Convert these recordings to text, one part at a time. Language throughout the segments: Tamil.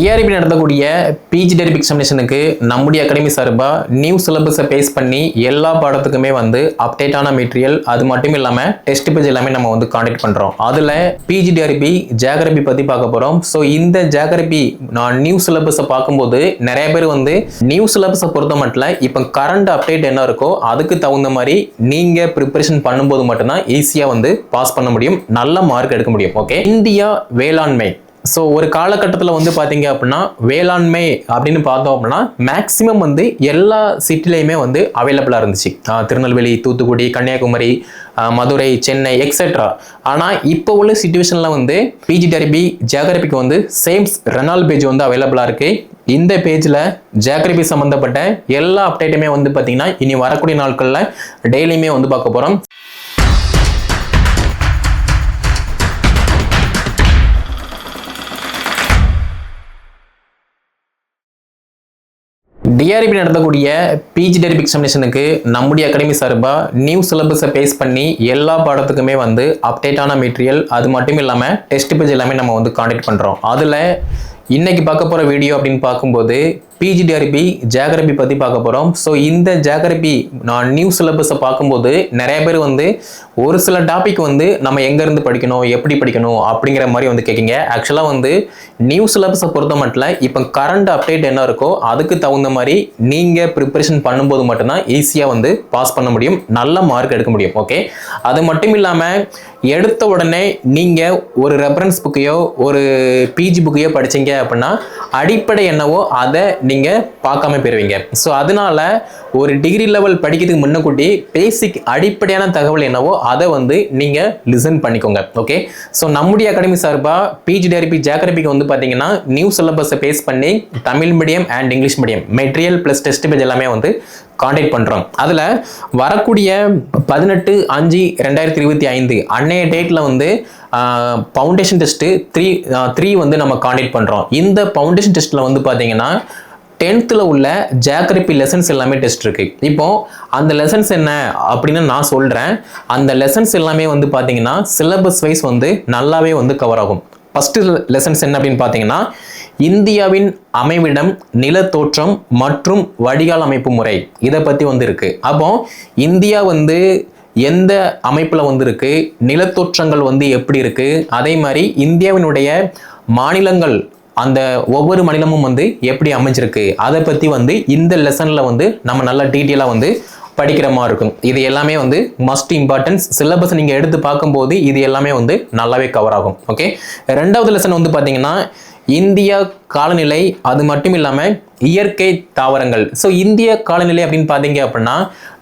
டிஆர்பி நடத்தக்கூடிய பிஜி டெரிப் எக்ஸாமினேஷனுக்கு நம்முடைய அகாடமி சார்பாக நியூ சிலபஸை பேஸ் பண்ணி எல்லா பாடத்துக்குமே வந்து அப்டேட்டான மெட்டீரியல் அது மட்டும் இல்லாமல் டெஸ்ட் பேஜ் எல்லாமே நம்ம வந்து காண்டக்ட் பண்ணுறோம் அதில் பிஜி டிஆர்பி ஜியாகிரபி பற்றி பார்க்க போகிறோம் ஸோ இந்த ஜாகிரபி நான் நியூ சிலபஸை பார்க்கும்போது நிறைய பேர் வந்து நியூ சிலபஸை பொறுத்த மட்டும் இப்போ கரண்ட் அப்டேட் என்ன இருக்கோ அதுக்கு தகுந்த மாதிரி நீங்கள் ப்ரிப்பரேஷன் பண்ணும்போது மட்டும்தான் ஈஸியாக வந்து பாஸ் பண்ண முடியும். நல்ல மார்க் எடுக்க முடியும். ஓகே இந்தியா வேளாண்மை. ஸோ ஒரு காலகட்டத்தில் வந்து பார்த்தீங்க அப்படின்னா வேளாண்மை அப்படின்னு பார்த்தோம் அப்படின்னா மேக்ஸிமம் வந்து எல்லா சிட்டிலையுமே வந்து அவைலபிளாக இருந்துச்சு. திருநெல்வேலி தூத்துக்குடி கன்னியாகுமரி மதுரை சென்னை எக்ஸெட்ரா ஆனால் இப்போ உள்ள சுச்சுவேஷனில் வந்து பிஜி டெரிபி ஜியாகிரபிக்கு வந்து சேம்ஸ் ரெனால் பேஜ் வந்து அவைலபிளாக இருக்குது இந்த பேஜில் ஜியாகிரபி சம்மந்தப்பட்ட எல்லா அப்டேட்டுமே வந்து பார்த்திங்கன்னா இனி வரக்கூடிய நாட்களில் டெய்லியுமே வந்து பார்க்க போகிறோம் டிஆர்பி நடத்தக்கூடிய பிஜி டெரிப் எக்ஸாமினேஷனுக்கு நம்முடைய அகாடமி சார்பாக நியூ சிலபஸை பேஸ் பண்ணி எல்லா பாடத்துக்குமே வந்து அப்டேட்டான மெட்டீரியல் அது மட்டும் இல்லாமல் டெஸ்ட் பேஜ் எல்லாமே நம்ம வந்து காண்டக்ட் பண்ணுறோம் அதில் இன்றைக்கி பார்க்க போகிற வீடியோ அப்படின்னு பார்க்கும்போது பிஜிடிஆர்பி ஜியாகிரபி பற்றி பார்க்க போகிறோம் ஸோ இந்த ஜியாகிரபி நான் நியூ சிலபஸை பார்க்கும்போது நிறைய பேர் வந்து ஒரு சில டாபிக் வந்து நம்ம எங்கேருந்து படிக்கணும் எப்படி படிக்கணும் அப்படிங்கிற மாதிரி வந்து கேட்குங்க. ஆக்சுவலாக வந்து நியூ சிலபஸை பொறுத்த மட்டும் இப்போ கரண்ட் அப்டேட் என்ன இருக்கோ அதுக்கு தகுந்த மாதிரி நீங்கள் ப்ரிப்பரேஷன் பண்ணும்போது மட்டும்தான் ஈஸியாக வந்து பாஸ் பண்ண முடியும். நல்ல மார்க் எடுக்க முடியும் ஓகே அது மட்டும் இல்லாமல் எடுத்த உடனே நீங்கள் ஒரு ரெஃபரன்ஸ் புக்கையோ ஒரு பிஜி புக்கையோ படிச்சீங்க அப்படின்னா அடிப்படை என்னவோ அதை நீங்கள் பார்க்காம போயிருவீங்க. ஸோ அதனால ஒரு டிகிரி லெவல் படிக்கிறதுக்கு முன்னக்கூட்டி பேசிக் அடிப்படையான தகவல் என்னவோ அதை வந்து நீங்கள் லிசன் பண்ணிக்கோங்க. ஓகே ஸோ நம்முடைய அகாடமி சார்பாக பிஜி டெரிபி வந்து பார்த்தீங்கன்னா நியூ சிலபஸை பேஸ் பண்ணி Tamil medium and English medium material plus test page எல்லாமே வந்து காண்டாக்ட் பண்ணுறோம் அதில் வரக்கூடிய பதினெட்டு அஞ்சு ரெண்டாயிரத்தி இருபத்தி ஐந்து அன்னைய டேட்டில் வந்து ஃபவுண்டேஷன் டெஸ்ட்டு த்ரீ த்ரீ வந்து நம்ம காண்டாக்ட் பண்ணுறோம் இந்த ஃபவுண்டேஷன் டெஸ்ட்டில் வந்து பார்த்தீங்கன்னா டென்த்தில் உள்ள ஜாக்ரபி லெசன்ஸ் எல்லாமே டெஸ்ட் இருக்கு. இப்போ அந்த லெசன்ஸ் என்ன அப்படின்னு நான் சொல்கிறேன் அந்த லெசன்ஸ் எல்லாமே வந்து பார்த்தீங்கன்னா சிலபஸ் வைஸ் வந்து நல்லாவே வந்து கவர் ஆகும். ஃபஸ்ட்டு லெசன்ஸ் என்ன அப்படின்னு பார்த்தீங்கன்னா இந்தியாவின் அமைவிடம் நிலத்தோற்றம் மற்றும் வடிகால் அமைப்பு முறை. இதை பற்றி வந்து இருக்குது அப்போ இந்தியா வந்து எந்த அமைப்பில் வந்து இருக்குது நிலத்தோற்றங்கள் வந்து எப்படி இருக்குது அதே மாதிரி இந்தியாவினுடைய மாநிலங்கள் அந்த ஒவ்வொரு மாநிலமும் வந்து எப்படி அமைஞ்சிருக்கு? அதை பற்றி வந்து இந்த லெசனில் வந்து நம்ம நல்லா டீட்டெயிலாக வந்து படிக்கிற மாதிரி இருக்கும். இது எல்லாமே வந்து மஸ்ட் இம்பார்ட்டன்ஸ் சிலபஸ் நீங்கள் எடுத்து பார்க்கும்போது இது எல்லாமே வந்து நல்லாவே கவர் ஆகும். ஓகே ரெண்டாவது லெசன் வந்து பார்த்தீங்கன்னா இந்தியா காலநிலை அது மட்டும் இல்லாமல் இயற்கை தாவரங்கள். ஸோ இந்திய காலநிலை அப்படின்னு பார்த்தீங்க அப்படின்னா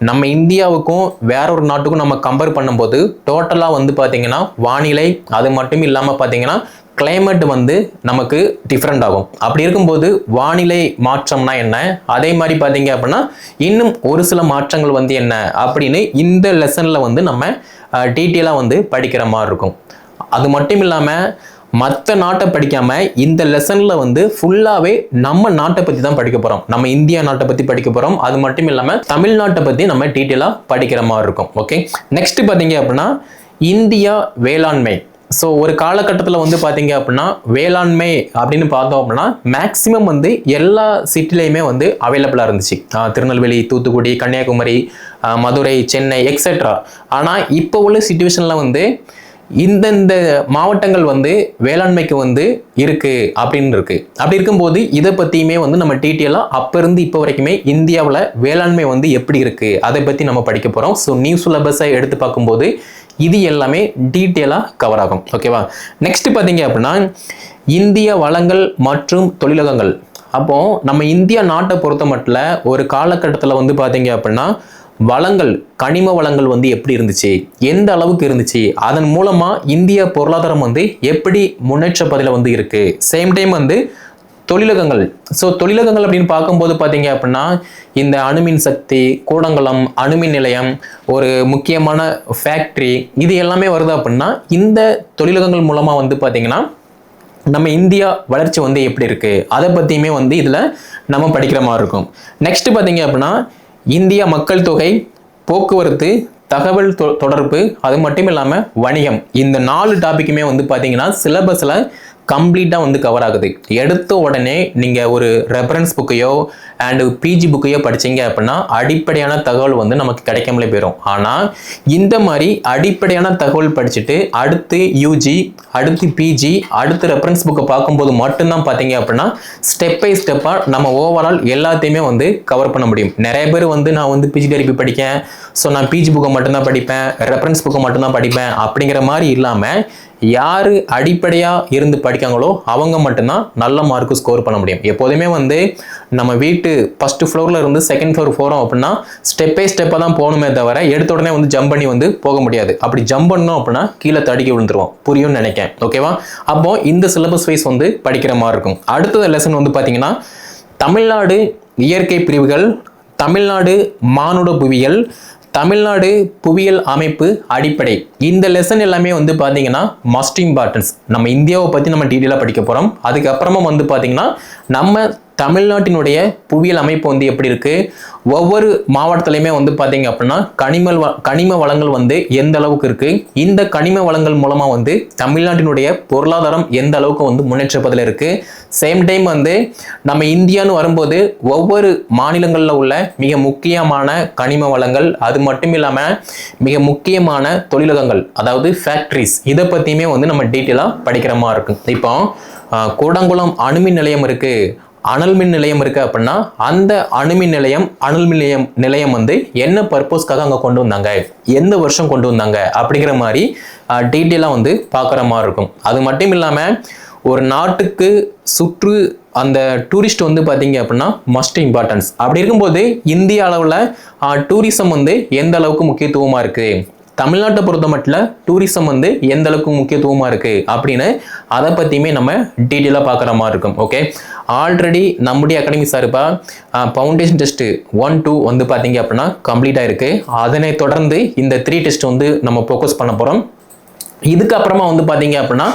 நம்ம இந்தியாவுக்கும் வேற ஒரு நாட்டுக்கும் நம்ம கம்பேர் பண்ணும்போது டோட்டலாக வந்து பார்த்தீங்கன்னா வானிலை அது மட்டும் இல்லாமல் பார்த்தீங்கன்னா கிளைமேட் வந்து நமக்கு டிஃப்ரெண்ட் ஆகும். அப்படி இருக்கும்போது வானிலை மாற்றம்னா என்ன? அதே மாதிரி பார்த்தீங்க அப்படின்னா இன்னும் ஒரு சில மாற்றங்கள் வந்து என்ன? அப்படின்னு இந்த லெசனில் வந்து நம்ம டீட்டெயிலாக வந்து படிக்கிற மாதிரி இருக்கும். அது மட்டும் இல்லாமல் மற்ற நாட்டை படிக்காமல் இந்த லெசனில் வந்து ஃபுல்லாகவே நம்ம நாட்டை பற்றி தான் படிக்க போகிறோம் நம்ம இந்தியா நாட்டை பற்றி படிக்க போகிறோம் அது மட்டும் இல்லாமல் தமிழ்நாட்டை பற்றி நம்ம டீட்டெயிலாக படிக்கிற மாதிரி இருக்கும். ஓகே நெக்ஸ்ட் பார்த்தீங்க அப்படின்னா இந்தியா வேளாண்மை. ஸோ ஒரு காலகட்டத்தில் வந்து பார்த்தீங்க அப்படின்னா வேளாண்மை அப்படின்னு பார்த்தோம் அப்படின்னா மேக்ஸிமம் வந்து எல்லா சிட்டிலையுமே வந்து அவைலபிளாக இருந்துச்சு. திருநெல்வேலி தூத்துக்குடி கன்னியாகுமரி மதுரை சென்னை எக்ஸெட்ரா ஆனால் இப்போ உள்ள சுச்சுவேஷனில் வந்து இந்தந்த மாவட்டங்கள் வந்து வேளாண்மைக்கு வந்து இருக்குது அப்படின்னு இருக்குது அப்படி இருக்கும்போது இதை பற்றியுமே வந்து நம்ம டீட்டெயிலாக அப்போ இருந்து இப்போ வரைக்குமே இந்தியாவில் வேளாண்மை வந்து எப்படி இருக்குது அதை பற்றி நம்ம படிக்க போகிறோம் ஸோ நியூ சிலபஸை எடுத்து பார்க்கும்போது இது எல்லாமே டீட்டெயிலாக கவர் ஆகும். ஓகேவா நெக்ஸ்ட் பார்த்தீங்க அப்படின்னா இந்திய வளங்கள் மற்றும் தொழிலகங்கள். அப்போ நம்ம இந்தியா நாட்டை பொறுத்த மட்டும் ஒரு காலகட்டத்தில் வந்து பார்த்தீங்க அப்படின்னா வளங்கள் கனிம வளங்கள் வந்து எப்படி இருந்துச்சு? எந்த அளவுக்கு இருந்துச்சு? அதன் மூலமாக இந்திய பொருளாதாரம் வந்து எப்படி முன்னேற்ற பதில வந்து இருக்குது சேம் டைம் வந்து தொழிலகங்கள். ஸோ தொழிலகங்கள் அப்படின்னு பார்க்கும்போது பார்த்தீங்க அப்படின்னா இந்த அணுமின் சக்தி கூடங்குளம் அணுமின் நிலையம் ஒரு முக்கியமான ஃபேக்ட்ரி இது எல்லாமே வருது அப்படின்னா இந்த தொழிலகங்கள் மூலமாக வந்து பார்த்தீங்கன்னா நம்ம இந்தியா வளர்ச்சி வந்து எப்படி இருக்குது அதை பற்றியுமே வந்து இதில் நம்ம படிக்கிற மாதிரி இருக்கும். நெக்ஸ்ட்டு பார்த்தீங்க அப்படின்னா இந்தியா மக்கள் தொகை போக்குவரத்து தகவல் தொ- தொடர்பு அது மட்டும் இல்லாமல் வணிகம். இந்த நாலு டாபிக்குமே வந்து பார்த்தீங்கன்னா சிலபஸில் கம்ப்ளீட்டாக வந்து கவர் ஆகுது. எடுத்த உடனே நீங்கள் ஒரு ரெஃபரன்ஸ் புக்கையோ அண்டு பிஜி புக்கையோ படிச்சீங்க அப்படின்னா அடிப்படையான தகவல் வந்து நமக்கு கிடைக்காமலே போயிடும் ஆனால் இந்த மாதிரி அடிப்படையான தகவல் படிச்சுட்டு அடுத்து யூஜி அடுத்து பிஜி அடுத்து ரெஃபரன்ஸ் புக்கை பார்க்கும்போது மட்டும்தான் பார்த்தீங்க அப்படின்னா ஸ்டெப் பை ஸ்டெப்பாக நம்ம ஓவரால் எல்லாத்தையுமே வந்து கவர் பண்ண முடியும். நிறைய பேர் வந்து நான் வந்து பிஜி டெரிபி படிக்கேன். ஸோ நான் பிஜி புக்கை மட்டும்தான் படிப்பேன் ரெஃபரன்ஸ் புக்கை மட்டும்தான் படிப்பேன் அப்படிங்கிற மாதிரி இல்லாமல் யார் அடிப்படையாக இருந்து படிக்காங்களோ அவங்க மட்டும்தான் நல்ல மார்க்கு ஸ்கோர் பண்ண முடியும். எப்போதுமே வந்து நம்ம வீட்டு ஃபஸ்ட்டு ஃப்ளோரில் இருந்து செகண்ட் ஃப்ளோர் போகிறோம் அப்படின்னா ஸ்டெப் பை ஸ்டெப்பாக தான் போகணுமே தவிர எடுத்த உடனே வந்து ஜம்ப் பண்ணி வந்து போக முடியாது. அப்படி ஜம்ப் பண்ணோம் அப்படின்னா கீழே தடுக்கி விழுந்துருவோம். புரியும்னு நினைக்கிறேன். ஓகேவா அப்போ இந்த சிலபஸ் வைஸ் வந்து படிக்கிற மாதிரி இருக்கும். அடுத்தது லெசன் வந்து பார்த்தீங்கன்னா தமிழ்நாடு இயற்கை பிரிவுகள் தமிழ்நாடு மானுட புவியியல் தமிழ்நாடு புவியியல் அமைப்பு அடிப்படை. இந்த லெசன் எல்லாமே வந்து பார்த்தீங்கன்னா மஸ்ட் இம்பார்ட்டன்ஸ் நம்ம இந்தியாவை பற்றி நம்ம டீட்டெயிலாக படிக்க போகிறோம் அதுக்கப்புறமா வந்து பார்த்தீங்கன்னா நம்ம தமிழ்நாட்டினுடைய புவியியல் அமைப்பு வந்து எப்படி இருக்குது ஒவ்வொரு மாவட்டத்துலையுமே வந்து பார்த்தீங்க அப்படின்னா கனிம வ- கனிம வளங்கள் வந்து எந்த அளவுக்கு இருக்குது இந்த கனிம வளங்கள் மூலமாக வந்து தமிழ்நாட்டினுடைய பொருளாதாரம் எந்த அளவுக்கு வந்து முன்னேற்றப்பதில் இருக்குது சேம் டைம் வந்து நம்ம இந்தியான்னு வரும்போது ஒவ்வொரு மாநிலங்களில் உள்ள மிக முக்கியமான கனிம வளங்கள் அது மட்டும் இல்லாமல் மிக முக்கியமான தொழிலகங்கள் அதாவது ஃபேக்ட்ரிஸ் இதை பற்றியுமே வந்து நம்ம டீட்டெயிலாக படிக்கிற மாதிரி இருக்கும் இப்போ கூடங்குளம் அணுமின் நிலையம் இருக்குது அனல் மின் நிலையம் இருக்குது அப்படின்னா அந்த அணுமின் நிலையம் அனல் மின் நிலையம் நிலையம் வந்து என்ன பர்பஸ்க்காக அங்கே கொண்டு வந்தாங்க? எந்த வருஷம் கொண்டு வந்தாங்க? அப்படிங்கிற மாதிரி டீட்டெயிலாக வந்து பார்க்குற மாதிரி இருக்கும். அது மட்டும் இல்லாமல் ஒரு நாட்டுக்கு சுற்று அந்த டூரிஸ்ட் வந்து பார்த்தீங்க அப்படின்னா மஸ்ட் இம்பார்ட்டன்ஸ் அப்படி இருக்கும்போது இந்திய அளவில் டூரிசம் வந்து எந்த அளவுக்கு முக்கியத்துவமாக இருக்குது தமிழ்நாட்டை பொறுத்த மட்டும் டூரிசம் வந்து எந்த அளவுக்கு முக்கியத்துவமாக இருக்குது அப்படின்னு அதை பற்றியுமே நம்ம டீட்டெயிலாக பார்க்குற மாதிரி இருக்கும் ஓகே ஆல்ரெடி நம்முடைய அகாடமி சார்பா ஃபவுண்டேஷன் டெஸ்ட்டு ஒன் டூ வந்து பார்த்தீங்க அப்படின்னா கம்ப்ளீட்டாக இருக்குது அதனை தொடர்ந்து இந்த த்ரீ டெஸ்ட் வந்து நம்ம ஃபோக்கஸ் பண்ண போகிறோம் இதுக்கப்புறமா வந்து பார்த்தீங்க அப்படின்னா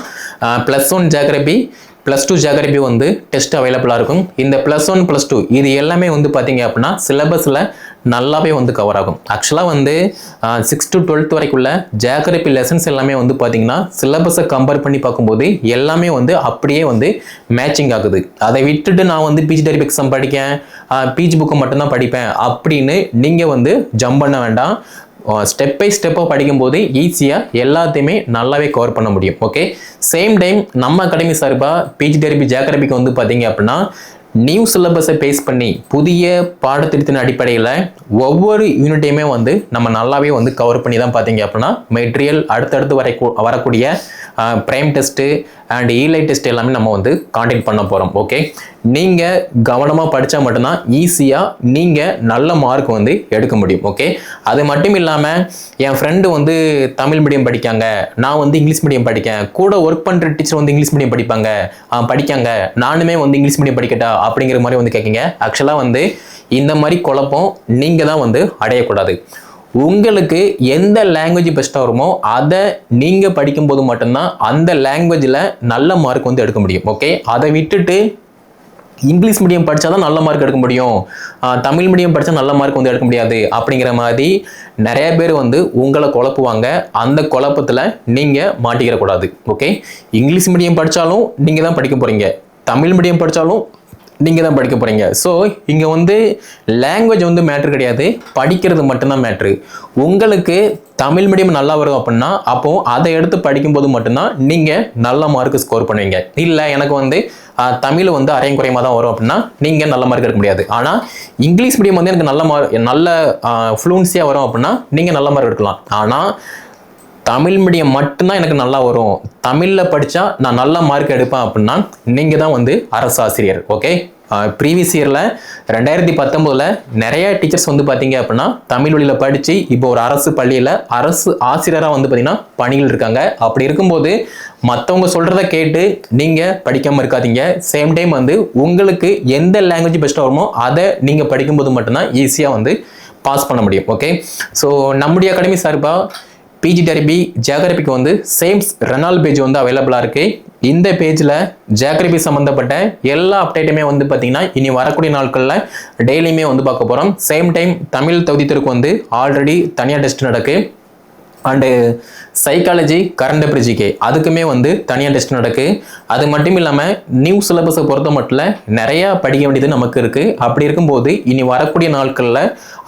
plus one geography plus two geography வந்து டெஸ்ட் அவைலபிளாக இருக்கும் இந்த ப்ளஸ் ஒன் ப்ளஸ் டூ இது எல்லாமே வந்து பார்த்தீங்க அப்படின்னா சிலபஸில் நல்லாவே வந்து கவர் ஆகும் ஆக்சுவலாக வந்து சிக்ஸ் டு டுவெல்த் வரைக்குள்ள ஜியாகிரபி லெசன்ஸ் எல்லாமே வந்து பார்த்தீங்கன்னா சிலபஸை கம்பேர் பண்ணி பார்க்கும்போது எல்லாமே வந்து அப்படியே வந்து மேட்சிங் ஆகுது அதை விட்டுட்டு நான் வந்து பிஜி டெரிப் எக்ஸாம் படிக்கேன் பிஜி புக்கை மட்டும்தான் படிப்பேன் அப்படின்னு நீங்கள் வந்து ஜம்ப் பண்ண வேண்டாம் ஸ்டெப் பை ஸ்டெப்பாக படிக்கும்போது ஈஸியாக எல்லாத்தையுமே நல்லாவே கவர் பண்ண முடியும். ஓகே சேம் டைம் நம்ம அகாடமி சார்பாக பிஜி தெரபி ஜியாகிரபிக்கு வந்து பார்த்தீங்க அப்படின்னா நியூ சிலபஸை பேஸ் பண்ணி புதிய பாடத்திட்டத்தின் அடிப்படையில் ஒவ்வொரு யூனிட்டையுமே வந்து நம்ம நல்லாவே வந்து கவர் பண்ணி தான் பார்த்தீங்க அப்படின்னா மெட்டீரியல் அடுத்தடுத்து வரை வரக்கூடிய ப்ரைம் டெஸ்ட்டு அண்ட் இலை டெஸ்ட் எல்லாமே நம்ம வந்து காண்டக்ட் பண்ண போகிறோம் ஓகே நீங்கள் கவனமாக படித்தா மட்டும்தான் ஈஸியாக நீங்கள் நல்ல மார்க் வந்து எடுக்க முடியும். ஓகே அது மட்டும் இல்லாமல் என் ஃப்ரெண்டு வந்து தமிழ் மீடியம் படிக்காங்க. நான் வந்து இங்கிலீஷ் மீடியம் படிக்கேன். கூட ஒர்க் பண்ணுற டீச்சர் வந்து இங்கிலீஷ் மீடியம் படிப்பாங்க. படிக்காங்க. நானுமே வந்து இங்கிலீஷ் மீடியம் படிக்கட்டா? அப்படிங்கிற மாதிரி வந்து கேட்குங்க ஆக்சுவலாக வந்து இந்த மாதிரி குழப்பம் நீங்கள் தான் வந்து அடையக்கூடாது. உங்களுக்கு எந்த லாங்குவேஜ் பெஸ்ட்டாக வருமோ அதை நீங்கள் படிக்கும்போது மட்டும்தான் அந்த லாங்குவேஜில் நல்ல மார்க் வந்து எடுக்க முடியும். ஓகே அதை விட்டுட்டு இங்கிலீஷ் மீடியம் படித்தா தான் நல்ல மார்க் எடுக்க முடியும். தமிழ் மீடியம் படித்தா நல்ல மார்க் வந்து எடுக்க முடியாது. அப்படிங்கிற மாதிரி நிறைய பேர் வந்து உங்களை குழப்புவாங்க. அந்த குழப்பத்தில் நீங்கள் மாட்டிக்கிறக்கூடாது. ஓகே இங்கிலீஷ் மீடியம் படித்தாலும் நீங்கள் தான் படிக்க போகிறீங்க தமிழ் மீடியம் படித்தாலும் நீங்கள் தான் படிக்க போகிறீங்க ஸோ இங்கே வந்து லாங்குவேஜ் வந்து மேட்ரு கிடையாது. படிக்கிறது மட்டும்தான் மேட்ரு உங்களுக்கு தமிழ் மீடியம் நல்லா வரும் அப்படின்னா அப்போது அதை எடுத்து படிக்கும்போது மட்டும்தான் நீங்கள் நல்ல மார்க் ஸ்கோர் பண்ணுவீங்க. இல்லை எனக்கு வந்து தமிழ் வந்து அரையும் குறையமாக தான் வரும் அப்படின்னா நீங்கள் நல்ல மார்க் எடுக்க முடியாது. ஆனால் இங்கிலீஷ் மீடியம் வந்து எனக்கு நல்ல மார்க் நல்ல ஃப்ளூன்சியாக வரும் அப்படின்னா நீங்கள் நல்ல மார்க் எடுக்கலாம். ஆனால் தமிழ் மீடியம் மட்டும்தான் எனக்கு நல்லா வரும். தமிழில் படித்தா நான் நல்ல மார்க் எடுப்பேன் அப்படின்னா நீங்கள் தான் வந்து அரசு ஆசிரியர். ஓகே ப்ரீவியஸ் இயரில் ரெண்டாயிரத்தி பத்தொம்போதில் நிறைய டீச்சர்ஸ் வந்து பார்த்தீங்க அப்படின்னா தமிழ் வழியில் படித்து இப்போ ஒரு அரசு பள்ளியில் அரசு ஆசிரியராக வந்து பார்த்தீங்கன்னா பணியில் இருக்காங்க. அப்படி இருக்கும்போது மற்றவங்க சொல்கிறத கேட்டு நீங்கள் படிக்காமல் இருக்காதீங்க. சேம் டைம் வந்து உங்களுக்கு எந்த லாங்குவேஜ் பெஸ்ட்டாக வருமோ அதை நீங்கள் படிக்கும்போது மட்டும்தான் ஈஸியாக வந்து பாஸ் பண்ண முடியும். ஓகே ஸோ நம்முடைய அகாடமி சார்பாக பிஜி டெரபி ஜியாகிரபிக்கு வந்து சேம்ஸ் ரெனால் பேஜ் வந்து அவைலபிளாக இருக்குது இந்த பேஜில் ஜியாகிரபி சம்மந்தப்பட்ட எல்லா அப்டேட்டுமே வந்து பார்த்தீங்கன்னா இனி வரக்கூடிய நாட்களில் டெய்லியுமே வந்து பார்க்க போகிறோம் சேம் டைம் தமிழ் தகுதி வந்து ஆல்ரெடி தனியாக டெஸ்ட் நடக்கு. அண்டு சைக்காலஜி கரண்ட் அப்ரிஜிகே அதுக்குமே வந்து தனியாக டெஸ்ட் நடக்கு. அது மட்டும் இல்லாமல் நியூ சிலபஸை பொறுத்த மட்டும் நிறையா படிக்க வேண்டியது நமக்கு இருக்குது அப்படி இருக்கும்போது இனி வரக்கூடிய நாட்களில்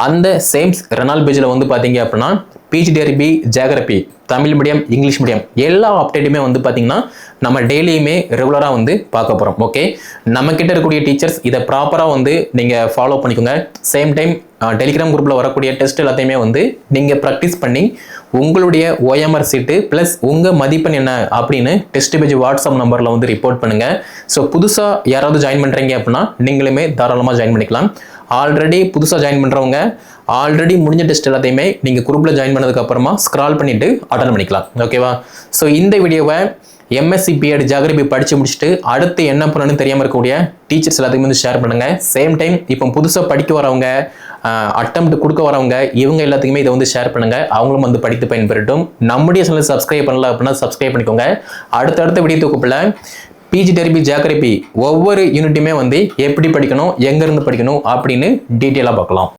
அந்த சேம்ஸ் ரெனால் பேஜில் வந்து பார்த்தீங்க அப்படின்னா PGTRB geography Tamil medium English medium எல்லா அப்டேட்டுமே வந்து பார்த்தீங்கன்னா நம்ம டெய்லியுமே ரெகுலராக வந்து பார்க்க போகிறோம் ஓகே நம்ம கிட்ட இருக்கக்கூடிய டீச்சர்ஸ் இதை ப்ராப்பராக வந்து நீங்கள் ஃபாலோ பண்ணிக்கோங்க. சேம் டைம் டெலிகிராம் குரூப்பில் வரக்கூடிய டெஸ்ட் எல்லாத்தையுமே வந்து நீங்கள் ப்ராக்டிஸ் பண்ணி உங்களுடைய ஓஎம்ஆர் சீட்டு ப்ளஸ் உங்கள் மதிப்பெண் என்ன அப்படின்னு டெஸ்ட் பேஜ் வாட்ஸ்அப் நம்பரில் வந்து ரிப்போர்ட் பண்ணுங்கள் ஸோ புதுசாக யாராவது ஜாயின் பண்ணுறீங்க அப்படின்னா நீங்களுமே தாராளமாக ஜாயின் பண்ணிக்கலாம். ஆல்ரெடி புதுசாக ஜாயின் பண்ணுறவங்க ஆல்ரெடி முடிஞ்ச டெஸ்ட் எல்லாத்தையுமே நீங்கள் குரூப்பில் ஜாயின் பண்ணதுக்கப்புறமா ஸ்க்ரால் பண்ணிவிட்டு அட்டன் பண்ணிக்கலாம். ஓகேவா ஸோ இந்த வீடியோவை எம்எஸ்சி பிஎட் ஜாகிரபி படித்து முடிச்சுட்டு அடுத்து என்ன பண்ணணும்னு தெரியாமல் இருக்கக்கூடிய டீச்சர்ஸ் எல்லாத்துக்குமே வந்து ஷேர் பண்ணுங்கள் சேம் டைம் இப்போ புதுசாக படிக்க வரவங்க அட்டம் கொடுக்க வரவங்க இவங்க எல்லாத்துக்குமே இதை வந்து ஷேர் பண்ணுங்கள் அவங்களும் வந்து படித்து பயன்பெறட்டும். நம்முடைய சேனல் சப்ஸ்கிரைப் பண்ணல அப்படின்னா சப்ஸ்கிரைப் பண்ணிக்கோங்க. அடுத்தடுத்த வீடியோ தொகுப்பில் பிஜி டெரிபி ஜாகிரபி ஒவ்வொரு யூனிட்டுமே வந்து எப்படி படிக்கணும் எங்கேருந்து படிக்கணும் அப்படின்னு டீட்டெயிலாக பார்க்கலாம்.